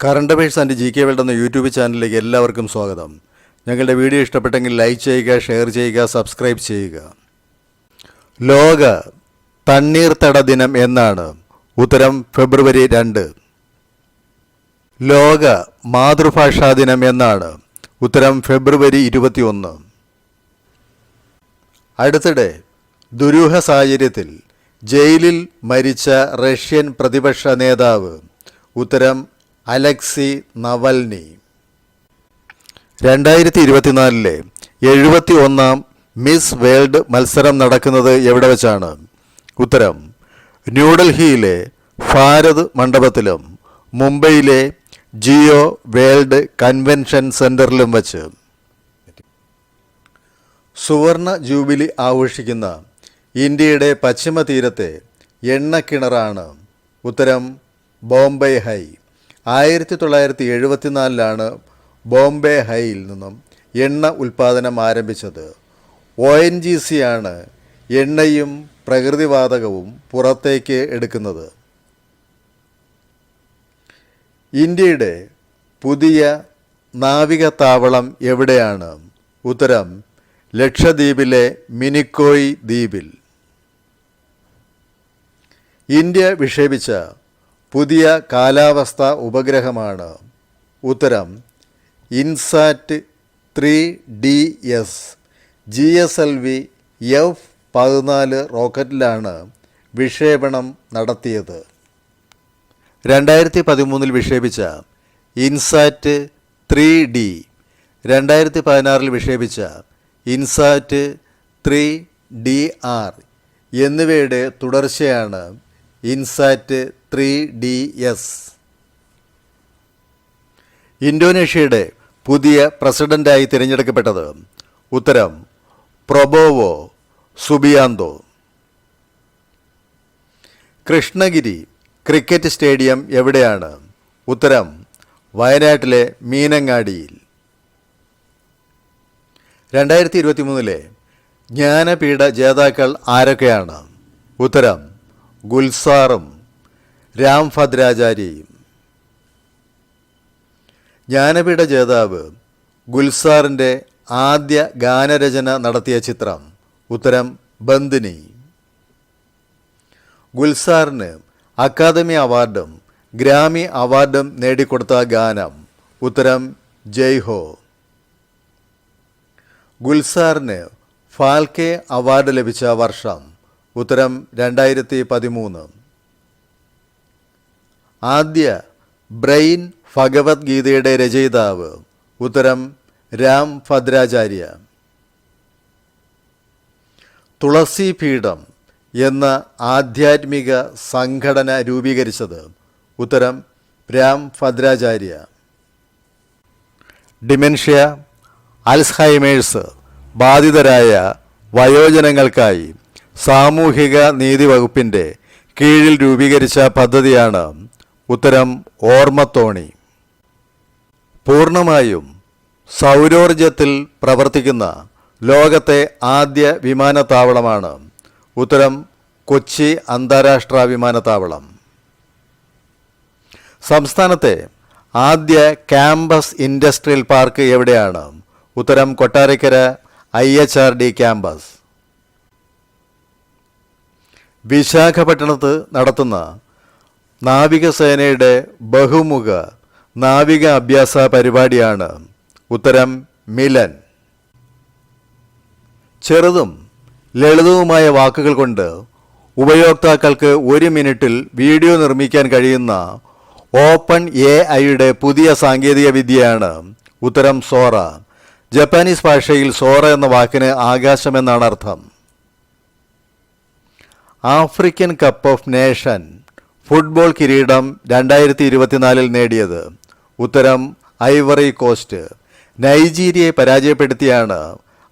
Current affairs and G K world എന്ന YouTube ചാനലിലേക്ക് എല്ലാവർക്കും സ്വാഗതം. ഞങ്ങളുടെ വീഡിയോ ഇഷ്ടപ്പെട്ടെങ്കിൽ ലൈക്ക് ചെയ്യുക ഷെയർ ചെയ്യുക സബ്സ്ക്രൈബ് ചെയ്യുക. ലോക തണ്ണീർത്തട ദിനം എന്നാണ്. ഉത്തരം ഫെബ്രുവരി രണ്ട്. ലോക മാതൃഭാഷാ ദിനം എന്നാണ്. ഉത്തരം ഫെബ്രുവരി ഇരുപത്തിയൊന്ന്. അടുത്തിടെ ദുരൂഹ സാഹചര്യത്തിൽ ജയിലിൽ മരിച്ച റഷ്യൻ പ്രതിപക്ഷ നേതാവ്. ഉത്തരം അലക്സി നവൽനി. രണ്ടായിരത്തി ഇരുപത്തിനാലിലെ എഴുപത്തി ഒന്നാം മിസ് വേൾഡ് മത്സരം നടക്കുന്നത് എവിടെ വെച്ചാണ്? ഉത്തരം ന്യൂഡൽഹിയിലെ ഭാരത് മണ്ഡപത്തിലും മുംബൈയിലെ ജിയോ വേൾഡ് കൺവെൻഷൻ സെന്ററിലും വച്ച്. സുവർണ ജൂബിലി ആഘോഷിക്കുന്ന ഇന്ത്യയുടെ പശ്ചിമ തീരത്തെ എണ്ണക്കിണറാണ്. ഉത്തരം ബോംബെ ഹൈ. ആയിരത്തി തൊള്ളായിരത്തി എഴുപത്തിനാലിലാണ് ബോംബെ ഹൈയിൽ നിന്നും എണ്ണ ഉൽപ്പാദനം ആരംഭിച്ചത്. ഒ എൻ ജി സി ആണ് എണ്ണയും പ്രകൃതിവാതകവും പുറത്തേക്ക് എടുക്കുന്നത്. ഇന്ത്യയുടെ പുതിയ നാവിക താവളം എവിടെയാണ്? ഉത്തരം ലക്ഷദ്വീപിലെ മിനിക്കോയ് ദ്വീപിൽ. ഇന്ത്യ വിക്ഷേപിച്ച പുതിയ കാലാവസ്ഥ ഉപഗ്രഹമാണ്. ഉത്തരം INSAT three D S G S L V F പതിനാല് റോക്കറ്റിലാണ് വിക്ഷേപണം നടത്തിയത്. രണ്ടായിരത്തി പതിമൂന്നിൽ വിക്ഷേപിച്ച ഇൻസാറ്റ് ത്രീ ഡി രണ്ടായിരത്തി പതിനാറിൽ വിക്ഷേപിച്ച ഇൻസാറ്റ് ത്രീ ഡി ആർ എന്നിവയുടെ തുടർച്ചയാണ് ഇൻസാറ്റ് ത്രീ ഡി എസ്. ഇന്തോനേഷ്യയുടെ പുതിയ പ്രസിഡന്റായി തിരഞ്ഞെടുക്കപ്പെട്ടത് ഉത്തരം Prabowo Subianto. Krishnagiri cricket stadium എവിടെയാണ്? ഉത്തരം വയനാട്ടിലെ മീനങ്ങാടിയിൽ. രണ്ടായിരത്തി ഇരുപത്തി മൂന്നിലെ ജ്ഞാനപീഠ ജേതാക്കൾ ആരൊക്കെയാണ്? ഉത്തരം ഗുൽസാറും രാം ഭദ്രാചാര്യയും. ജ്ഞാനപീഠ ജേതാവ് ഗുൽസാറിന്റെ ആദ്യ ഗാനരചന നടത്തിയ ചിത്രം ഉത്തരം ബന്ദിനി. ഗുൽസാറിന് അക്കാദമി അവാർഡും ഗ്രാമി അവാർഡും നേടിക്കൊടുത്ത ഗാനം ഉത്തരം ജയ് ഹോ. ഗുൽസാറിന് ഫാൽക്കെ അവാർഡ് ലഭിച്ച വർഷം ഉത്തരം രണ്ടായിരത്തി പതിമൂന്ന് ആദ്യ ബ്രെയിൻ ഭഗവത്ഗീതയുടെ രചയിതാവ്. ഉത്തരം രാം ഭദ്രാചാര്യ. തുളസി പീഠം എന്ന ആധ്യാത്മിക സംഘടന രൂപീകരിച്ചത്. ഉത്തരം രാം ഭദ്രാചാര്യ. ഡിമെൻഷ്യ അൽസ്ഹൈമേഴ്സ് ബാധിതരായ വയോജനങ്ങൾക്കായി സാമൂഹിക നീതി വകുപ്പിന്റെ കീഴിൽ രൂപീകരിച്ച പദ്ധതിയാണ് ഉത്തരം ഓർമ്മത്തോണി. പൂർണമായും സൗരോർജത്തിൽ പ്രവർത്തിക്കുന്ന ലോകത്തെ ആദ്യ വിമാനത്താവളമാണ് ഉത്തരം കൊച്ചി അന്താരാഷ്ട്ര വിമാനത്താവളം. സംസ്ഥാനത്തെ ആദ്യ ക്യാമ്പസ് ഇൻഡസ്ട്രിയൽ പാർക്ക് എവിടെയാണ്? ഉത്തരം Kottarakkara I H R D campus. വിശാഖപട്ടണത്ത് നടത്തുന്ന നാവികസേനയുടെ ബഹുമുഖ നാവിക അഭ്യാസ പരിപാടിയാണ് ഉത്തരം മിലൻ. ചെറുതും ലളിതവുമായ വാക്കുകൾ കൊണ്ട് ഉപയോക്താക്കൾക്ക് ഒരു മിനിറ്റിൽ വീഡിയോ നിർമ്മിക്കാൻ കഴിയുന്ന ഓപ്പൺ എ ഐയുടെ പുതിയ സാങ്കേതിക വിദ്യയാണ് ഉത്തരം സോറ. ജപ്പാനീസ് ഭാഷയിൽ സോറ എന്ന വാക്കിന് ആകാശമെന്നാണ് അർത്ഥം African cup of nation football കിരീടം രണ്ടായിരത്തി ഇരുപത്തിനാലിൽ നേടിയത് ഉത്തരം ഐവറി കോസ്റ്റ്. നൈജീരിയയെ പരാജയപ്പെടുത്തിയാണ്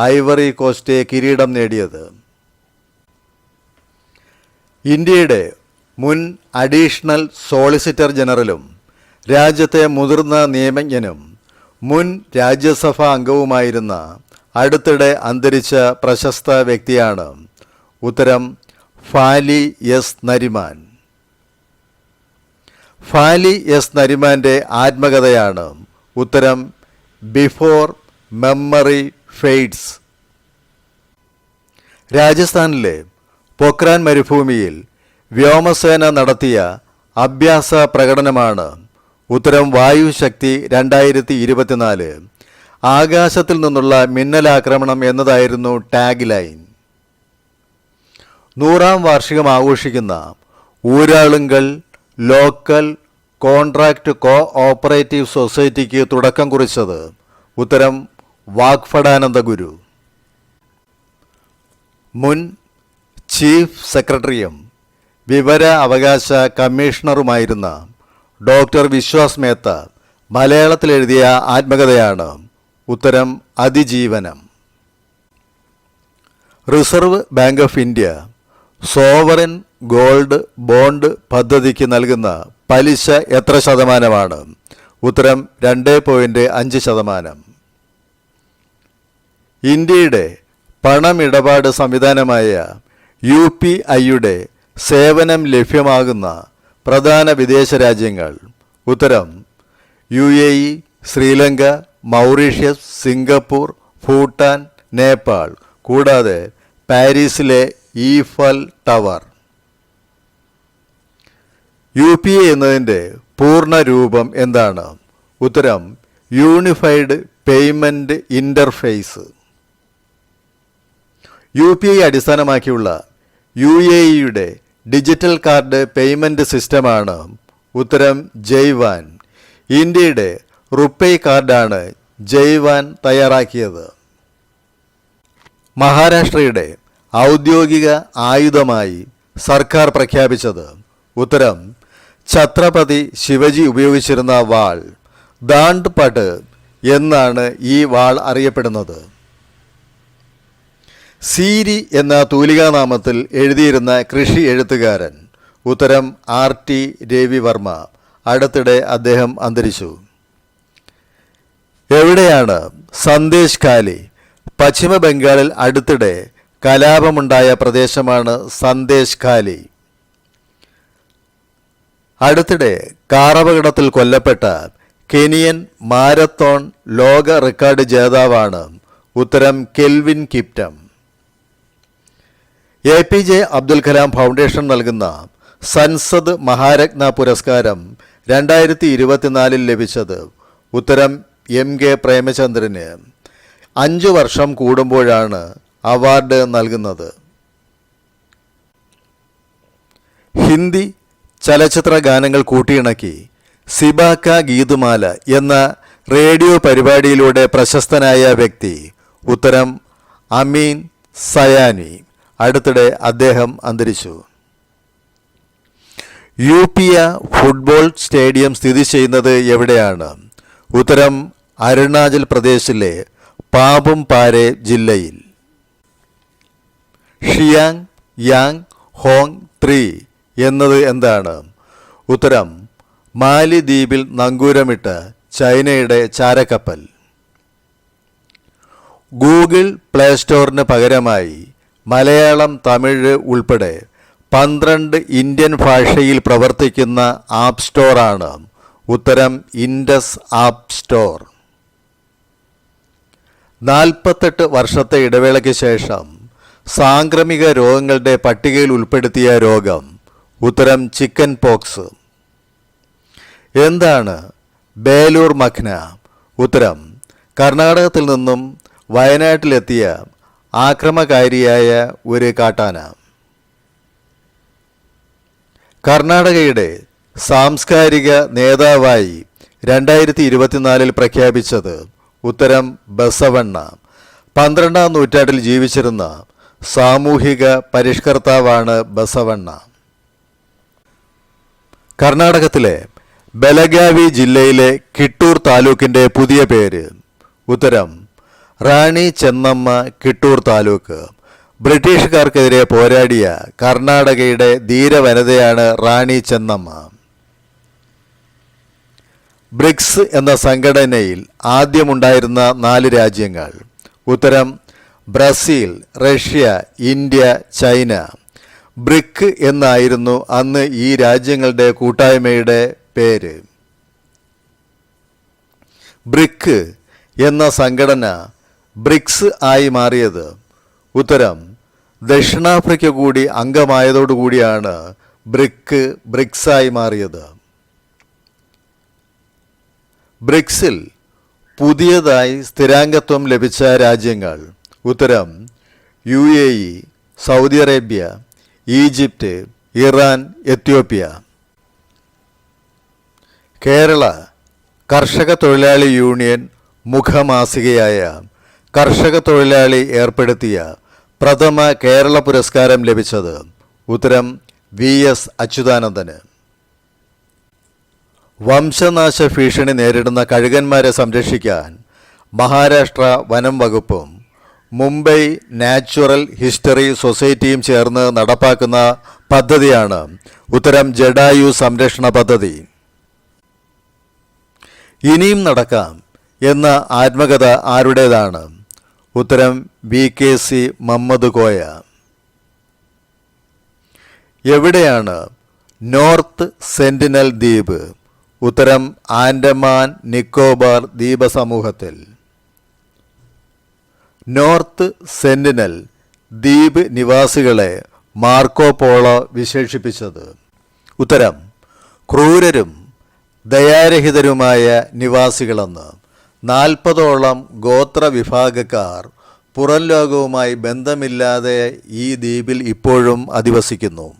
ഐവറി കോസ്റ്റ് കിരീടം നേടിയത്. ഇന്ത്യയുടെ മുൻ അഡീഷണൽ സോളിസിറ്റർ ജനറലും രാജ്യത്തെ മുതിർന്ന നിയമജ്ഞനും മുൻ രാജ്യസഭാ അംഗവുമായിരുന്ന അടുത്തിടെ അന്തരിച്ച പ്രശസ്ത വ്യക്തിയാണ്. ഉത്തരം ഫാലി എസ് നരിമാൻ. ഫാലി എസ് നരിമാന്റെ ആത്മകഥയാണ് ഉത്തരം ബിഫോർ മെമ്മറി ഫെയ്ഡ്സ്. രാജസ്ഥാനിലെ പൊക്രാൻ മരുഭൂമിയിൽ വ്യോമസേന നടത്തിയ അഭ്യാസ പ്രകടനമാണ് ഉത്തരം വായുശക്തി രണ്ടായിരത്തി ഇരുപത്തിനാല് ആകാശത്തിൽ നിന്നുള്ള മിന്നലാക്രമണം എന്നതായിരുന്നു ടാഗ് ലൈൻ. നൂറാം വാർഷികം ആഘോഷിക്കുന്ന Uralungal local contract cooperative സൊസൈറ്റിക്ക് തുടക്കം കുറിച്ചത് ഉത്തരം വാഗ്ഫടാനന്ദ ഗുരു. മുൻ ചീഫ് സെക്രട്ടറിയും വിവര അവകാശ കമ്മീഷണറുമായിരുന്ന ഡോക്ടർ വിശ്വാസ് മേത്ത മലയാളത്തിൽ എഴുതിയ ആത്മകഥയാണ് ഉത്തരം അതിജീവനം. Reserve Bank of India sovereign gold bond പദ്ധതിക്ക് നൽകുന്ന പലിശ എത്ര ശതമാനമാണ്? ഉത്തരം രണ്ട് പോയിന്റ് അഞ്ച് ശതമാനം. ഇന്ത്യയുടെ പണമിടപാട് സംവിധാനമായ യു പി ഐയുടെ സേവനം ലഭ്യമാകുന്ന പ്രധാന വിദേശ രാജ്യങ്ങൾ. ഉത്തരം U A E Sri Lanka Mauritius Singapore Bhutan Nepal കൂടാതെ പാരീസിലെ Eiffel tower. U P A എന്നതിന്റെ പൂർണ രൂപം എന്താണ്? ഉത്തരം unified payment interface. U P I അടിസ്ഥാനമാക്കിയുള്ള യു എ ഇയുടെ ഡിജിറ്റൽ കാർഡ് പേയ്മെന്റ് സിസ്റ്റമാണ് ഉത്തരം ജയ്വാൻ. ഇന്ത്യയുടെ റുപ്പേ കാർഡാണ് ജയ്വാൻ തയ്യാറാക്കിയത്. മഹാരാഷ്ട്രയുടെ ഔദ്യോഗിക ആയുധമായി സർക്കാർ പ്രഖ്യാപിച്ചത്. ഉത്തരം ഛത്രപതി ശിവജി ഉപയോഗിച്ചിരുന്ന വാൾ ദാണ്ട് പട്ട് എന്നാണ് ഈ വാൾ അറിയപ്പെടുന്നത്. സീരി എന്ന തൂലികാനാമത്തിൽ എഴുതിയിരുന്ന കൃഷി എഴുത്തുകാരൻ. ഉത്തരം ആർ ടി രവിവർമ്മ. അടുത്തിടെ അദ്ദേഹം അന്തരിച്ചു. എവിടെയാണ് സന്ദേശ് കാലി പശ്ചിമ ബംഗാളിൽ അടുത്തിടെ കലാപമുണ്ടായ പ്രദേശമാണ് സന്ദേശ് ഖാലി. അടുത്തിടെ കാറപകടത്തിൽ കൊല്ലപ്പെട്ട കെനിയൻ മാരത്തോൺ ലോക റെക്കോർഡ് ജേതാവാണ് ഉത്തരം Kelvin Kiptum. A P J Abdul Kalam foundation നൽകുന്ന സൻസദ് മഹാരത്ന പുരസ്കാരം രണ്ടായിരത്തി ഇരുപത്തിനാലിൽ ലഭിച്ചത് ഉത്തരം എം കെ പ്രേമചന്ദ്രന്. അഞ്ചു വർഷം കൂടുമ്പോഴാണ് അവാർഡ് നൽകുന്നത്. ഹിന്ദി ചലച്ചിത്ര ഗാനങ്ങൾ കൂട്ടിയിണക്കി സിബാക്ക ഗീതുമാല എന്ന റേഡിയോ പരിപാടിയിലൂടെ പ്രശസ്തനായ വ്യക്തി ഉത്തരം അമീൻ സയാനി. അടുത്തിടെ അദ്ദേഹം അന്തരിച്ചു. U P A football stadium സ്ഥിതി ചെയ്യുന്നത് എവിടെയാണ്? ഉത്തരം അരുണാചൽ പ്രദേശിലെ പാപും പാരെ ജില്ലയിൽ. ഷിയാങ് യാങ് ഹോങ് ത്രീ എന്നത് എന്താണ്? ഉത്തരം മാലിദ്വീപിൽ നങ്കൂരമിട്ട് ചൈനയുടെ ചാരക്കപ്പൽ. ഗൂഗിൾ പ്ലേ സ്റ്റോറിന് പകരമായി മലയാളം തമിഴ് ഉൾപ്പെടെ പന്ത്രണ്ട് ഇന്ത്യൻ ഭാഷയിൽ പ്രവർത്തിക്കുന്ന ആപ്പ് സ്റ്റോറാണ് ഉത്തരം ഇൻഡസ് ആപ്പ് സ്റ്റോർ. നാൽപ്പത്തെട്ട് വർഷത്തെ ഇടവേളയ്ക്ക് ശേഷം സാംക്രമിക രോഗങ്ങളുടെ പട്ടികയിൽ ഉൾപ്പെടുത്തിയ രോഗം ഉത്തരം ചിക്കൻ പോക്സ്. എന്താണ് ബേലൂർ മഖ്ന? ഉത്തരം കർണാടകത്തിൽ നിന്നും വയനാട്ടിലെത്തിയ ആക്രമകാരിയായ ഒരു കാട്ടാന. കർണാടകയുടെ സാംസ്കാരിക നേതാവായി രണ്ടായിരത്തി ഇരുപത്തിനാലിൽ പ്രഖ്യാപിച്ചത് ഉത്തരം ബസവണ്ണ. പന്ത്രണ്ടാം നൂറ്റാണ്ടിൽ ജീവിച്ചിരുന്ന സാമൂഹിക പരിഷ്കർത്താവാണ് ബസവണ്ണ. കർണാടകത്തിലെ ബലഗാവി ജില്ലയിലെ കിട്ടൂർ താലൂക്കിന്റെ പുതിയ പേര്. ഉത്തരം റാണി ചെന്നമ്മ കിട്ടൂർ താലൂക്ക്. ബ്രിട്ടീഷുകാർക്കെതിരെ പോരാടിയ കർണാടകയുടെ ധീരവനിതയാണ് റാണി ചെന്നമ്മ. ബ്രിക്സ് എന്ന സംഘടനയിൽ ആദ്യമുണ്ടായിരുന്ന നാല് രാജ്യങ്ങൾ. ഉത്തരം Brazil Russia India China. BRIC എന്നായിരുന്നു അന്ന് ഈ രാജ്യങ്ങളുടെ കൂട്ടായ്മയുടെ പേര്. ബ്രിക്ക് എന്ന സംഘടന ബ്രിക്സ് ആയി മാറിയത്. ഉത്തരം ദക്ഷിണാഫ്രിക്ക കൂടി അംഗമായതോടുകൂടിയാണ് ബ്രിക്ക് ബ്രിക്സ് ആയി മാറിയത്. ബ്രിക്സിൽ പുതിയതായി സ്ഥിരാംഗത്വം ലഭിച്ച രാജ്യങ്ങൾ. ഉത്തരം U A E Saudi Arabia Egypt Iran Ethiopia. Kerala കർഷക തൊഴിലാളി യൂണിയൻ മുഖമാസികയായ കർഷക തൊഴിലാളി ഏർപ്പെടുത്തിയ പ്രഥമ കേരള പുരസ്കാരം ലഭിച്ചത് ഉത്തരം വി എസ് അച്യുതാനന്ദന്. വംശനാശ ഭീഷണി നേരിടുന്ന കഴുകന്മാരെ സംരക്ഷിക്കാൻ മഹാരാഷ്ട്ര വനം വകുപ്പും മുംബൈ നാച്ചുറൽ ഹിസ്റ്ററി സൊസൈറ്റിയും ചേർന്ന് നടപ്പാക്കുന്ന പദ്ധതിയാണ് ഉത്തരം ജഡായു സംരക്ഷണ പദ്ധതി. ഇനിയും നടക്കാം എന്ന ആത്മകഥ ആരുടേതാണ്? ഉത്തരം V K C Mammad Koya. എവിടെയാണ് നോർത്ത് സെന്റിനൽ ദ്വീപ്? ഉത്തരം ആൻഡമാൻ നിക്കോബാർ ദ്വീപസമൂഹത്തിൽ. നോർത്ത് സെന്റിനൽ ദ്വീപ് നിവാസികളെ മാർക്കോ പോളോ വിശേഷിപ്പിച്ചത്. ഉത്തരം ക്രൂരരും ദയാരഹിതരുമായ നിവാസികളെന്ന് നാൽപ്പതോളം ഗോത്ര വിഭാഗക്കാർ പുറം ലോകവുമായി ബന്ധമില്ലാതെ ഈ ദ്വീപിൽ ഇപ്പോഴും അധിവസിക്കുന്നു.